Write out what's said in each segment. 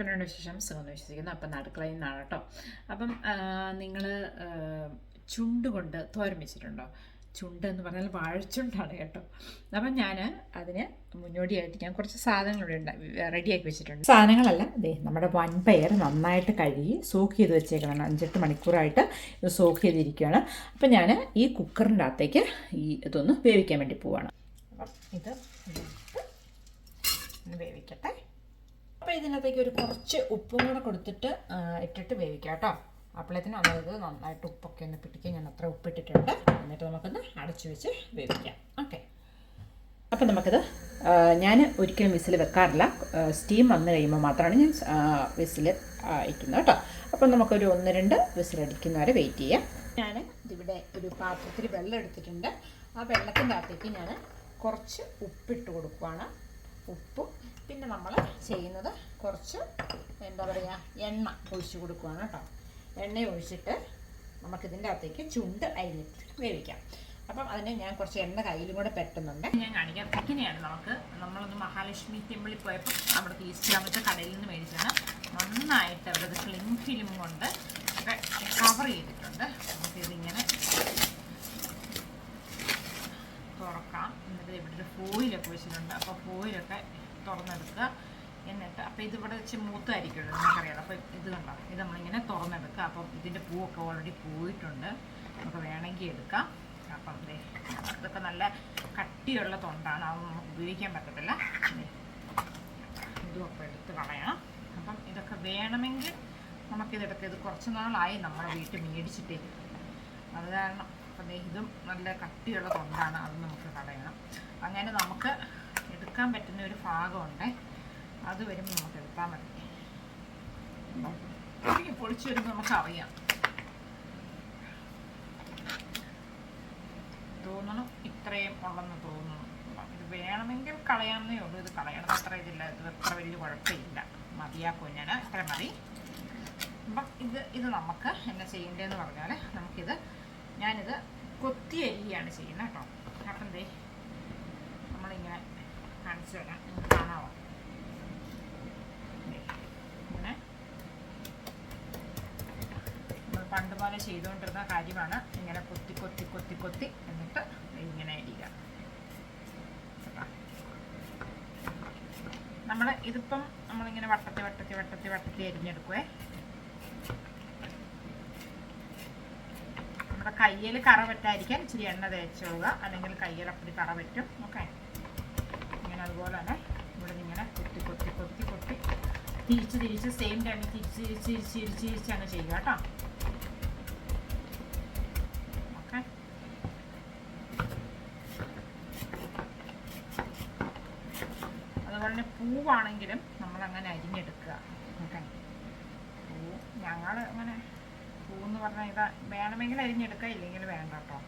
എന്നോട് വിശേഷം സുഖമെന്ന് വിശ്വസിക്കുന്നു അപ്പം അടുക്കളയിൽ നിന്നാണ് കേട്ടോ. അപ്പം നിങ്ങൾ ചുണ്ട് കൊണ്ട് തോരൻ ചുണ്ട് എന്ന് പറഞ്ഞാൽ വാഴച്ചുണ്ടാണ് കേട്ടോ. അപ്പം ഞാൻ അതിന് മുന്നോടിയായിട്ട് ഞാൻ കുറച്ച് സാധനങ്ങൾ ഇവിടെ റെഡിയാക്കി വെച്ചിട്ടുണ്ട്. സാധനങ്ങളല്ല ദേ നമ്മുടെ വൻപയർ നന്നായിട്ട് കഴുകി സോക്ക് ചെയ്ത് വെച്ചേക്കണം. അഞ്ചെട്ട് മണിക്കൂറായിട്ട് ഇത് സോക്ക് ചെയ്തിരിക്കുകയാണ്. അപ്പം ഞാൻ ഈ കുക്കറിന്റെ അകത്തേക്ക് ഈ ഇതൊന്ന് വേവിക്കാൻ വേണ്ടി പോവാണ്. അപ്പം ഇത് വേവിക്കട്ടെ. അപ്പോൾ ഇതിനകത്തേക്ക് ഒരു കുറച്ച് ഉപ്പും കൂടെ കൊടുത്തിട്ട് ഇട്ടിട്ട് വേവിക്കാം കേട്ടോ. അപ്പോഴത്തേനും അതായത് നന്നായിട്ട് ഉപ്പൊക്കെ ഒന്ന് പിടിക്കാൻ ഞാൻ അത്ര ഉപ്പിട്ടിട്ടുണ്ട് എന്നിട്ട് നമുക്കൊന്ന് അടച്ചു വെച്ച് വേവിക്കാം. ഓക്കെ. അപ്പം നമുക്കിത് ഞാൻ ഒരിക്കലും വിസിൽ വെക്കാറില്ല. സ്റ്റീം വന്നു കഴിയുമ്പോൾ മാത്രമാണ് ഞാൻ വിസിൽ അയക്കുന്നത് കേട്ടോ. അപ്പം നമുക്കൊരു ഒന്ന് രണ്ട് വിസിലടിക്കുന്ന വരെ വെയിറ്റ് ചെയ്യാം. ഞാൻ ഇവിടെ ഒരു പാത്രത്തിൽ വെള്ളം എടുത്തിട്ടുണ്ട്. ആ വെള്ളത്തിന്റെ അകത്തേക്ക് ഞാൻ കുറച്ച് ഉപ്പിട്ട് കൊടുക്കുവാണ്. ഉപ്പും പിന്നെ നമ്മൾ ചെയ്യുന്നത് കുറച്ച് എന്താ പറയുക എണ്ണ ഒഴിച്ച് കൊടുക്കുകയാണ് കേട്ടോ എണ്ണ ഒഴിച്ചിട്ട് നമുക്കിതിന്റെ അകത്തേക്ക് ചുണ്ട് അരിഞ്ഞിട്ട് വേവിക്കാം. അപ്പം അതിന് ഞാൻ കുറച്ച് എണ്ണ കയ്യിലും കൂടെ പെട്ടുന്നുണ്ട്. ഞാൻ കാണിക്കാം. ഇങ്ങനെയാണ് നമുക്ക് നമ്മളൊന്ന് മഹാലക്ഷ്മി ടെമ്പിളിൽ പോയപ്പോൾ അവിടെ ഈസ്റ്റ് ഗ്രാമത്തെ കടയിൽ നിന്ന് മേടിച്ചാണ് നന്നായിട്ട് അവരത് ക്ലിങ് ഫിലിം കൊണ്ട് കവർ ചെയ്തിട്ടുണ്ട്. നമുക്കിതിങ്ങനെ തുറക്കാം. എന്നിട്ട് ഇവിടെ ഒരു ഫോയിലൊക്കെ വെച്ചിട്ടുണ്ട്. അപ്പോൾ ഫോയിലൊക്കെ തുറന്നെടുക്കുക. എന്നിട്ട് അപ്പോൾ ഇതിവിടെ വെച്ച് മൂത്തായിരിക്കുമല്ലോ നമുക്കറിയാം അപ്പോൾ ഇത് കണ്ടോ? ഇത് നമ്മളിങ്ങനെ തുറന്നെടുക്കുക. അപ്പം ഇതിന്റെ പൂവൊക്കെ ഓൾറെഡി പോയിട്ടുണ്ട്. നമുക്ക് വേണമെങ്കിൽ എടുക്കാം. അപ്പം ദേ ഇതൊക്കെ നല്ല കട്ടിയുള്ള തൊണ്ടാണ്. അത് നമുക്ക് ഉപയോഗിക്കാൻ പറ്റത്തില്ല. ഇതും അപ്പോൾ എടുത്ത് കളയണം. അപ്പം ഇതൊക്കെ വേണമെങ്കിൽ നമുക്കിതെടുക്കാം ഇത് കുറച്ച് നാളായി നമ്മുടെ വീട്ടിൽ മേടിച്ചിട്ടേ. അത് കാരണം അപ്പം ഇതും നല്ല കട്ടിയുള്ള തൊണ്ടാണ്. അത് നമുക്ക് കളയണം. അങ്ങനെ നമുക്ക് എടുക്കാൻ പറ്റുന്ന ഒരു ഭാഗമുണ്ട്. അത് വരുമ്പോൾ നമുക്ക് എടുത്താൽ മതി. പൊളിച്ചു വരുമ്പോൾ നമുക്ക് അറിയാം. തോന്നണം ഇത്രയും ഉള്ളെന്ന് തോന്നണം. ഇത് വേണമെങ്കിൽ കളയാമെന്നേ ഉള്ളൂ. ഇത് കളയണം അത്ര ഇതില്ല. ഇത് അത്ര വലിയ കുഴപ്പമില്ല. മതിയാക്കും ഞാൻ ഇത്ര മതി. അപ്പം ഇത് ഇത് നമുക്ക് എന്നാ ചെയ്യേണ്ടതെന്ന് പറഞ്ഞാൽ നമുക്കിത് ഞാനിത് കൊത്തി അരിയാണ് ചെയ്യുന്നത് കേട്ടോ. അപ്പം ദേ നമ്മളിങ്ങനെ കാണിച്ചു തരാം കാണാവോ ഇങ്ങനെ. നമ്മൾ പണ്ട് പോലെ ചെയ്തുകൊണ്ടിരുന്ന കാര്യമാണ്. ഇങ്ങനെ കൊത്തി കൊത്തി കൊത്തി കൊത്തി എന്നിട്ട് ഇങ്ങനെ ഇടുക. നമ്മൾ ഇതിപ്പം നമ്മളിങ്ങനെ വട്ടത്തി വട്ടത്തി വട്ടത്തി വട്ടത്തി അരിഞ്ഞെടുക്കുവേ. നമ്മുടെ കയ്യിൽ കറ പറ്റാതിരിക്കാൻ ഇച്ചിരി എണ്ണ തേച്ചോളുക അല്ലെങ്കിൽ കയ്യിൽ അപ്പടി കറ പറ്റും. ഓക്കെ? ഇങ്ങനെ അതുപോലെ തന്നെ ഇവിടെ നിന്ന് ഇങ്ങനെ കൊത്തി കൊത്തി കൊത്തി കൊത്തി. തിരിച്ച് തിരിച്ച് സെയിം ടൈമിൽ തിരിച്ച് തിരിച്ച് തിരിച്ച് തിരിച്ച് തിരിച്ച് അങ്ങ് ചെയ്യുക കേട്ടോ. ഓക്കെ. അതുപോലെ തന്നെ പൂവാണെങ്കിലും നമ്മൾ അങ്ങനെ അരിഞ്ഞെടുക്കുക. ഓക്കെ. പൂ ഞങ്ങൾ അങ്ങനെ പൂന്ന് പറഞ്ഞാൽ ഇതാ വേണമെങ്കിൽ അരിഞ്ഞെടുക്കുക ഇല്ലെങ്കിൽ വേണ്ട കേട്ടോ.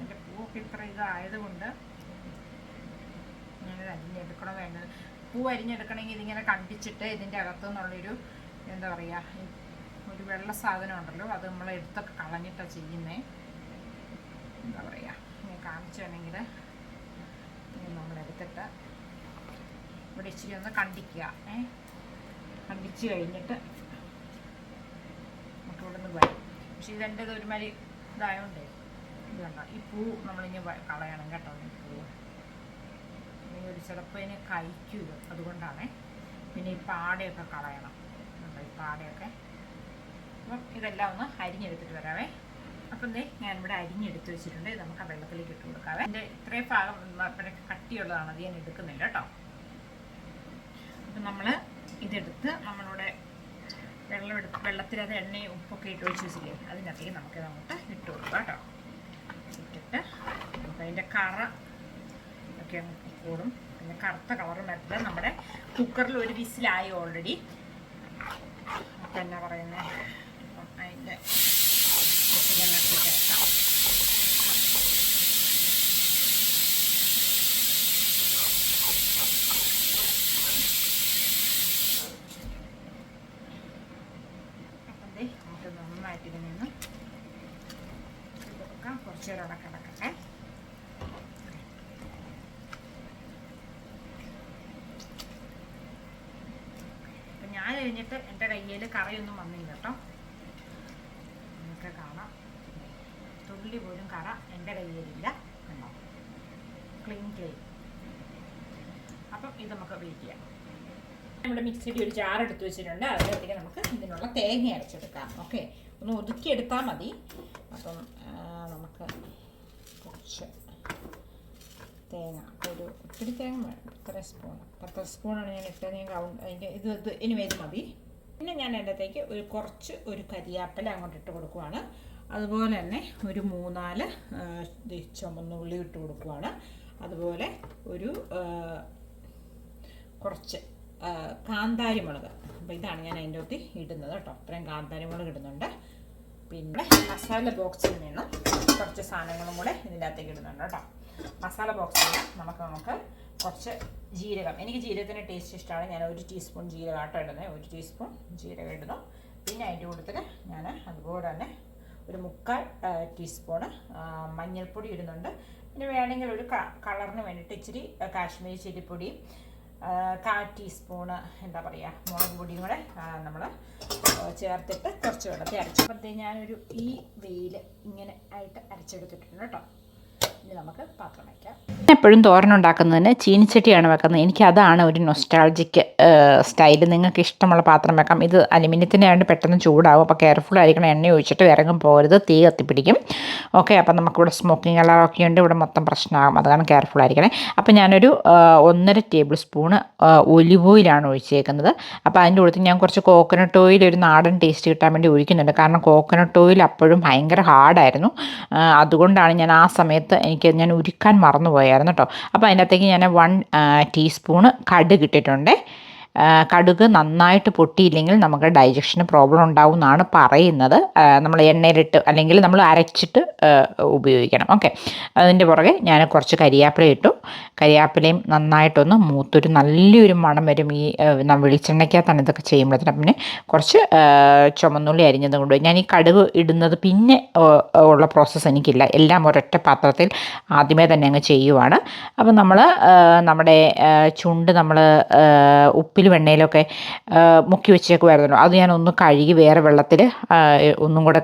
എന്റെ പൂവൊക്കെ ഇത്ര ഇതായതുകൊണ്ട് ഞാനിത് അരിഞ്ഞെടുക്കണോ വേണ്ടത്? പൂ അരിഞ്ഞെടുക്കണമെങ്കിൽ ഇതിങ്ങനെ കണ്ടിച്ചിട്ട് ഇതിന്റെ അകത്തു നിന്നുള്ളൊരു എന്താ പറയുക ഒരു വെള്ള സാധനം ഉണ്ടല്ലോ അത് നമ്മൾ എടുത്തൊക്കെ കളഞ്ഞിട്ടാണ് ചെയ്യുന്നത് എന്താ പറയുക ഇങ്ങനെ നമ്മൾ എടുത്തിട്ട് ഇവിടെ ഇച്ചിരി ഒന്ന് കണ്ടിക്കുക ഏ? കണ്ടിച്ച് കഴിഞ്ഞിട്ട് നമുക്ക് ഇവിടെ നിന്ന് വരും. പക്ഷെ ഇതെന്റെ ഒരുമാതിരി ഇതായോണ്ടേ ഇത് കണ്ടോ ഈ പൂ നമ്മളിങ്ങനെ കളയണം കേട്ടോ. ഒരു ചിലപ്പോൾ ഇതിനെ കഴിക്കൂല അതുകൊണ്ടാണ്. പിന്നെ ഈ പാടയൊക്കെ കളയണം. ഈ പാടയൊക്കെ? അപ്പം ഇതെല്ലാം ഒന്ന് അരിഞ്ഞെടുത്തിട്ട് വരാവേ. അപ്പം ദേ ഞാനിവിടെ അരിഞ്ഞെടുത്ത് വെച്ചിട്ടുണ്ട്. നമുക്ക് ആ വെള്ളത്തിലേക്ക് ഇട്ട് കൊടുക്കാവേ. എന്റെ ഇത്രയും ഭാഗം പിന്നെ കട്ടിയുള്ളതാണ്. അത് ഞാൻ എടുക്കുന്നില്ല കേട്ടോ. അപ്പം നമ്മൾ ഇതെടുത്ത് നമ്മളിവിടെ വെള്ളം എടുത്ത് വെള്ളത്തിൽ അത് എണ്ണയും ഉപ്പൊക്കെ ഇട്ട് ഒഴിച്ച് വെച്ചില്ലേ? അതിനകത്തേക്ക് നമുക്ക് അങ്ങോട്ട് ഇട്ട് കൊടുക്കാം കേട്ടോ. ഇട്ടിട്ട് നമുക്ക് അതിന്റെ കറ ഒക്കെ കൂടും. പിന്നെ കറുത്ത കളറും വരത്തില്ല നമ്മുടെ കുക്കറിൽ ഒരു വിസിലായി ഓൾറെഡി അപ്പം എന്നാ പറയുന്നത് അപ്പം അതിന്റെ വിസിലങ്ങോട്ട് കേൾക്കാം. നന്നായിട്ട് ഇതിൽ നിന്ന് കൊടുക്കാം കുറച്ച് നേരം അവിടെ അപ്പം ഞാൻ കഴിഞ്ഞിട്ട് എന്റെ കയ്യിൽ കറയൊന്നും വന്നില്ല കേട്ടോ. നിങ്ങൾക്ക് കാണാം. തുള്ളി പോലും കറ എന്റെ കയ്യിലില്ല കണ്ടോ ക്ലീൻ ക്ലീൻ അപ്പം ഇത് നമുക്ക് വെയിറ്റ് ചെയ്യാം. നമ്മുടെ മിക്സിയുടെ ഒരു ജാർ എടുത്ത് വെച്ചിട്ടുണ്ട്. അതിലേക്ക് നമുക്ക് ഇതിനുള്ള തേങ്ങ അരച്ചെടുക്കാം. ഓക്കെ ഒന്ന് ഒതുക്കിയെടുത്താൽ മതി. അപ്പം നമുക്ക് കുറച്ച് തേങ്ങ. ഒരു ഒത്തിരി തേങ്ങ വേണം. ഇത്ര സ്പൂൺ പത്ത് സ്പൂണാണ് ഞാൻ ഇട്ടത്. ഞാൻ കൗണ്ട് അതിന്റെ ഇത് ഇത് ഇനി ഇത് മതി. പിന്നെ ഞാൻ അതിന്റെത്തേക്ക് ഒരു കുറച്ച് ഒരു കരിയാപ്പില അങ്ങോട്ട് ഇട്ട് കൊടുക്കുവാണ്. അതുപോലെ തന്നെ ഒരു മൂന്നാൽ ചുമന്നുള്ളി ഇട്ട് കൊടുക്കുവാണ്. അതുപോലെ ഒരു കുറച്ച് കാന്താരി മുളക്. അപ്പോൾ ഇതാണ് ഞാൻ അതിന്റെ ഒത്തി ഇടുന്നത് കേട്ടോ. അത്രയും കാന്താരി മുളക് ഇടുന്നുണ്ട്. പിന്നെ മസാല ബോക്സിൽ നിന്നും കുറച്ച് സാധനങ്ങളും കൂടെ ഇതിന്റെ അകത്തേക്ക് ഇടുന്നുണ്ട് കേട്ടോ. മസാല ബോക്സിൽ നമുക്ക് നമുക്ക് കുറച്ച് ജീരകം. എനിക്ക് ജീരകത്തിന്റെ ടേസ്റ്റ് ഇഷ്ടമാണ് ഞാൻ ഒരു ടീസ്പൂൺ ജീരകം ആട്ടോ ഇടുന്നത് ഒരു ടീസ്പൂൺ ജീരകം ഇടുന്നു. പിന്നെ അതിന്റെ കൂട്ടത്തിൽ ഞാൻ അതുപോലെ തന്നെ ഒരു മുക്കാൽ ടീസ്പൂണ് മഞ്ഞൾപ്പൊടി ഇടുന്നുണ്ട്. പിന്നെ വേണമെങ്കിൽ ഒരു കളറിന് വേണ്ടിയിട്ട് ഇച്ചിരി കാശ്മീരി ചെല്ലിപ്പൊടിയും കാ ടീസ്പൂണ് എന്താ പറയുക മുളക് പൊടിയും കൂടെ നമ്മൾ ചേർത്തിട്ട് കുറച്ച് വെള്ളത്തിൽ അരച്ചപ്പോഴത്തേക്ക് ഞാനൊരു ഈ വെയിൽ ഇങ്ങനെ ആയിട്ട് അരച്ചെടുത്തിട്ടുണ്ട് കേട്ടോ. ഇനി നമുക്ക് പാത്രം എപ്പോഴും തോരനുണ്ടാക്കുന്നതിന് ചീനിച്ചട്ടിയാണ് വെക്കുന്നത്. എനിക്ക് അതാണ് ഒരു നൊസ്റ്റാൾജിക്ക് സ്റ്റൈൽ നിങ്ങൾക്ക് ഇഷ്ടമുള്ള പാത്രം വെക്കാം. ഇത് അലുമിനിയത്തിന്റെ പെട്ടെന്ന് ചൂടാവും. അപ്പോൾ കെയർഫുൾ ആയിരിക്കണം. എണ്ണ ഒഴിച്ചിട്ട് ഇറങ്ങും പോകരുത് തീ കത്തിപ്പിടിക്കും. ഓക്കെ അപ്പോൾ നമുക്കിവിടെ സ്മോക്കിംഗ് കളറൊക്കെ ഉണ്ട്. ഇവിടെ മൊത്തം പ്രശ്നമാകും. അതാണ് കെയർഫുൾ ആയിരിക്കണം. അപ്പോൾ ഞാനൊരു ഒന്നര ടേബിൾ സ്പൂണ് ഒലിവ് ഓയിലാണ് ഒഴിച്ചേക്കുന്നത്. അപ്പോൾ അതിന്റെ കൂടെ ഞാൻ കുറച്ച് കോക്കനട്ട് ഓയിൽ ഒരു നാടൻ ടേസ്റ്റ് കിട്ടാൻ വേണ്ടി ഒഴിക്കുന്നുണ്ട്. കാരണം കോക്കനട്ട് ഓയിൽ അപ്പോഴും ഭയങ്കര ഹാർഡായിരുന്നു അതുകൊണ്ടാണ് ഞാൻ ആ സമയത്ത് എനിക്ക് ഞാൻ ഉരുക്കാൻ മറന്നു പോയായിരുന്നു കേട്ടോ. അപ്പോൾ അതിനകത്തേക്ക് ഞാൻ വൺ ടീസ്പൂണ് കടുക് ഇട്ടിട്ടുണ്ട്. കടുക് നന്നായിട്ട് പൊട്ടിയില്ലെങ്കിൽ നമുക്ക് ഡൈജഷന് പ്രോബ്ലം ഉണ്ടാവും എന്നാണ് പറയുന്നത്. നമ്മൾ എണ്ണയിലിട്ട് അല്ലെങ്കിൽ നമ്മൾ അരച്ചിട്ട് ഉപയോഗിക്കണം. ഓക്കെ അതിന്റെ പുറകെ ഞാൻ കുറച്ച് കരിയാപ്പില ഇട്ടു. കരിയാപ്പിലയും നന്നായിട്ടൊന്ന് മൂത്തൊരു നല്ലൊരു മണം വരും ഈ വെളിച്ചെണ്ണയ്ക്കകത്താണ് ഇതൊക്കെ ചെയ്യുമ്പോഴത്തേനും. പിന്നെ കുറച്ച് ചുമന്നുള്ളി അരിഞ്ഞതും കൊണ്ട് ഞാൻ ഈ കടുക് ഇടുന്നത് പിന്നെ ഉള്ള പ്രോസസ്സ് എനിക്കില്ല. എല്ലാം ഒരൊറ്റ പാത്രത്തിൽ ആദ്യമേ തന്നെ അങ്ങ് ചെയ്യുവാണ്. അപ്പം നമ്മൾ നമ്മുടെ ചുണ്ട് നമ്മൾ ഉപ്പിൽ വെണ്ണയിലൊക്കെ ആ, മുക്കി വെച്ചേക്കുമായിരുന്നല്ലോ അത് ഞാൻ ഒന്ന് കഴുകി വേറെ വെള്ളത്തിൽ ഒന്നും കൂടെ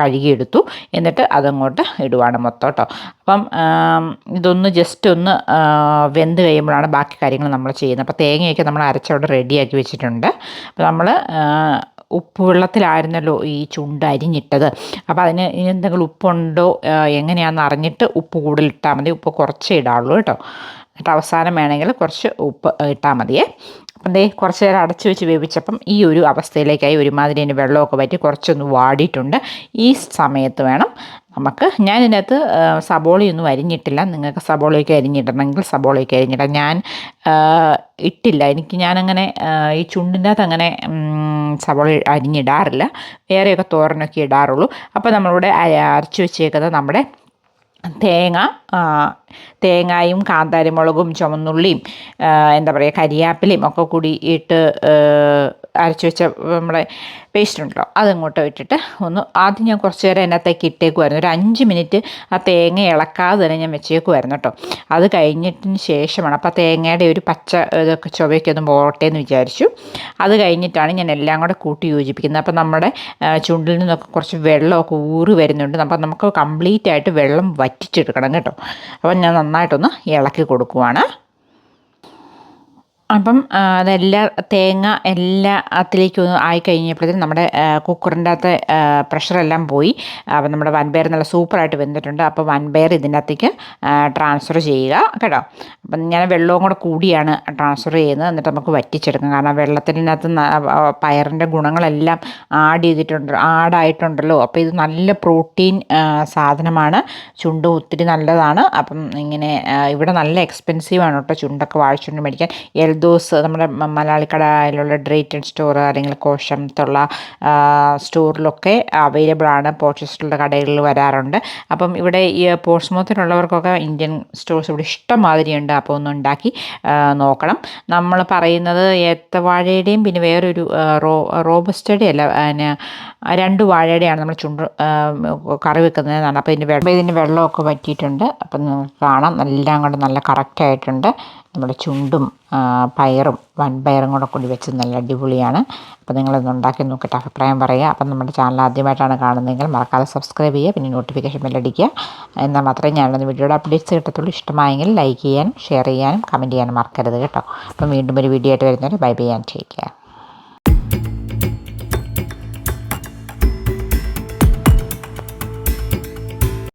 കഴുകിയെടുത്തു. എന്നിട്ട് അതങ്ങോട്ട് ഇടുവാണ് മൊത്തം കേട്ടോ അപ്പം ഇതൊന്ന് ജസ്റ്റ് ഒന്ന് വെന്ത് കഴിയുമ്പോഴാണ് ബാക്കി കാര്യങ്ങൾ നമ്മൾ ചെയ്യുന്നത്. അപ്പോൾ തേങ്ങയൊക്കെ നമ്മൾ അരച്ചവിടെ റെഡിയാക്കി വെച്ചിട്ടുണ്ട്. അപ്പോൾ നമ്മൾ ഉപ്പ് വെള്ളത്തിലായിരുന്നല്ലോ ഈ ചുണ്ട് അരിഞ്ഞിട്ടത്. അപ്പോൾ അതിന് ഇനി എന്തെങ്കിലും ഉപ്പുണ്ടോ എങ്ങനെയാണെന്ന് അറിഞ്ഞിട്ട് ഉപ്പ് കൂടുതൽ ഇട്ടാൽ മതി. ഉപ്പ് കുറച്ചേ ഇടാവുള്ളൂ കേട്ടോ. എന്നിട്ട് അവസാനം വേണമെങ്കിൽ കുറച്ച് ഉപ്പ് ഇട്ടാൽ മതിയേ. അപ്പം ദേ കുറച്ച് നേരം അടച്ചു വെച്ച് വേവിച്ചപ്പം ഈ ഒരു അവസ്ഥയിലേക്കായി ഒരുമാതിരി അതിന്റെ വെള്ളമൊക്കെ പറ്റി കുറച്ചൊന്ന് വാടിയിട്ടുണ്ട്. ഈ സമയത്ത് വേണം നമുക്ക് ഞാൻ ഇതിനകത്ത് സബോളയൊന്നും അരിഞ്ഞിട്ടില്ല. നിങ്ങൾക്ക് സബോളയൊക്കെ അരിഞ്ഞിടണമെങ്കിൽ സബോളയൊക്കെ അരിഞ്ഞിടാം. ഞാൻ ഇട്ടില്ല. എനിക്ക് ഞാനങ്ങനെ ഈ ചുണ്ടിന്റെ അകത്ത് അങ്ങനെ സബോള അരിഞ്ഞിടാറില്ല. വേറെയൊക്കെ തോരനൊക്കെ ഇടാറുള്ളൂ. അപ്പോൾ നമ്മളിവിടെ അരച്ചു വെച്ചേക്കുന്നത് നമ്മുടെ തേങ്ങ തേങ്ങായും കാന്താരിമുളകും ചുമന്നുള്ളിയും എന്താ പറയുക കരിയാപ്പിലയും ഒക്കെ കൂടി ഇട്ട് അരച്ചു വെച്ച നമ്മുടെ പേസ്റ്റ് ഉണ്ടല്ലോ അതങ്ങോട്ട് ഇട്ടിട്ട് ഒന്ന് ആദ്യം ഞാൻ കുറച്ച് നേരം അതിനകത്തേക്ക് ഇട്ടേക്കുമായിരുന്നു ഒരു അഞ്ച് മിനിറ്റ് ആ തേങ്ങ ഇളക്കാതെ തന്നെ ഞാൻ വെച്ചേക്കുമായിരുന്നു കേട്ടോ. അത് കഴിഞ്ഞിട്ടിന് ശേഷമാണ് അപ്പോൾ തേങ്ങയുടെ ഒരു പച്ച ഇതൊക്കെ ചുവയൊക്കെ ഒന്ന് പോകട്ടെ എന്ന് വിചാരിച്ചു. അത് കഴിഞ്ഞിട്ടാണ് ഞാൻ എല്ലാം കൂടെ കൂട്ടി യോജിപ്പിക്കുന്നത്. അപ്പോൾ നമ്മുടെ ചുണ്ടിൽ നിന്നൊക്കെ കുറച്ച് വെള്ളമൊക്കെ ഊറി വരുന്നുണ്ട്. അപ്പോൾ നമുക്ക് കംപ്ലീറ്റ് ആയിട്ട് വെള്ളം വറ്റിച്ചെടുക്കണം കേട്ടോ. അപ്പോൾ ഞാൻ നന്നായിട്ടൊന്ന് ഇളക്കി കൊടുക്കുവാണ്. അപ്പം അതെല്ലാ തേങ്ങ അതിലേക്ക് ഒന്ന് ആയി കഴിഞ്ഞപ്പോഴത്തേനും നമ്മുടെ കുക്കറിന്റെ അകത്തെ പ്രഷറെല്ലാം പോയി. അപ്പം നമ്മുടെ വൻപയർ നല്ല സൂപ്പറായിട്ട് വെന്തിട്ടുണ്ട്. അപ്പോൾ വൻപയർ ഇതിന്റെ അകത്തേക്ക് ട്രാൻസ്ഫർ ചെയ്യുക കേട്ടോ? അപ്പം ഞാൻ വെള്ളവും കൂടെ കൂടിയാണ് ട്രാൻസ്ഫർ ചെയ്യുന്നത്. എന്നിട്ട് നമുക്ക് വറ്റിച്ചെടുക്കാം. കാരണം വെള്ളത്തിനകത്ത് പയറിന്റെ ഗുണങ്ങളെല്ലാം ആഡ് ചെയ്തിട്ടുണ്ട് ആഡായിട്ടുണ്ടല്ലോ. അപ്പോൾ ഇത് നല്ല പ്രോട്ടീൻ സാധനമാണ്. ചുണ്ട് ഒത്തിരി നല്ലതാണ്. അപ്പം ഇങ്ങനെ ഇവിടെ നല്ല എക്സ്പെൻസീവ് ആണ് കേട്ടോ ചുണ്ടൊക്കെ വാഴിച്ചുകൊണ്ട് മേടിക്കാൻ. എൽദോസ് നമ്മുടെ മലയാളിക്കട മലയാളിക്കടയിലുള്ള ഡ്രേറ്റ് ആൻഡ് സ്റ്റോർ അല്ലെങ്കിൽ കോശത്തുള്ള സ്റ്റോറിലൊക്കെ അവൈലബിൾ ആണ്. പോർച്ചുഗീസിലുള്ള കടകളിൽ വരാറുണ്ട്. അപ്പം ഇവിടെ ഈ പോർട്സ്മൗത്തിലുള്ളവർക്കൊക്കെ ഇന്ത്യൻ സ്റ്റോഴ്സ് ഇവിടെ ഇഷ്ടംമാതിരിയുണ്ട്. അപ്പോൾ ഒന്ന് ഉണ്ടാക്കി നോക്കണം. നമ്മൾ പറയുന്നത് ഏത്തവാഴയുടെയും പിന്നെ വേറൊരു റോ റോബസ്റ്റയുടെ അല്ല പിന്നെ രണ്ട് വാഴയുടെയാണ് നമ്മൾ ചുണ്ട് കറി വെക്കുന്നതെന്നാണ്. അപ്പോൾ ഇതിന്റെ വെള്ളം ഇതിന്റെ വെള്ളമൊക്കെ പറ്റിയിട്ടുണ്ട് അപ്പം കാണാം. എല്ലാം കൊണ്ട് നല്ല കറക്റ്റായിട്ടുണ്ട് നമ്മുടെ ചുണ്ടും പയറും വൻപയറും കൂടെ കൂടി വെച്ച് നല്ല അടിപൊളിയാണ്. അപ്പോൾ നിങ്ങളൊന്ന് ഉണ്ടാക്കി നോക്കിയിട്ട് അഭിപ്രായം പറയുക. അപ്പം നമ്മുടെ ചാനൽ ആദ്യമായിട്ടാണ് കാണുന്നതെങ്കിൽ മറക്കാതെ സബ്സ്ക്രൈബ് ചെയ്യുക പിന്നെ നോട്ടിഫിക്കേഷൻ ബെല്ലടിക്കുക എന്നാൽ മാത്രമേ ഞാനൊന്ന് വീഡിയോയുടെ അപ്ഡേറ്റ്സ് കിട്ടത്തുള്ളൂ. ഇഷ്ടമായെങ്കിൽ ലൈക്ക് ചെയ്യാനും ഷെയർ ചെയ്യാനും കമന്റ് ചെയ്യാനും മറക്കരുത് കേട്ടോ. അപ്പം വീണ്ടും ഒരു വീഡിയോ ആയിട്ട് വരുന്നവരെ bye bye and take care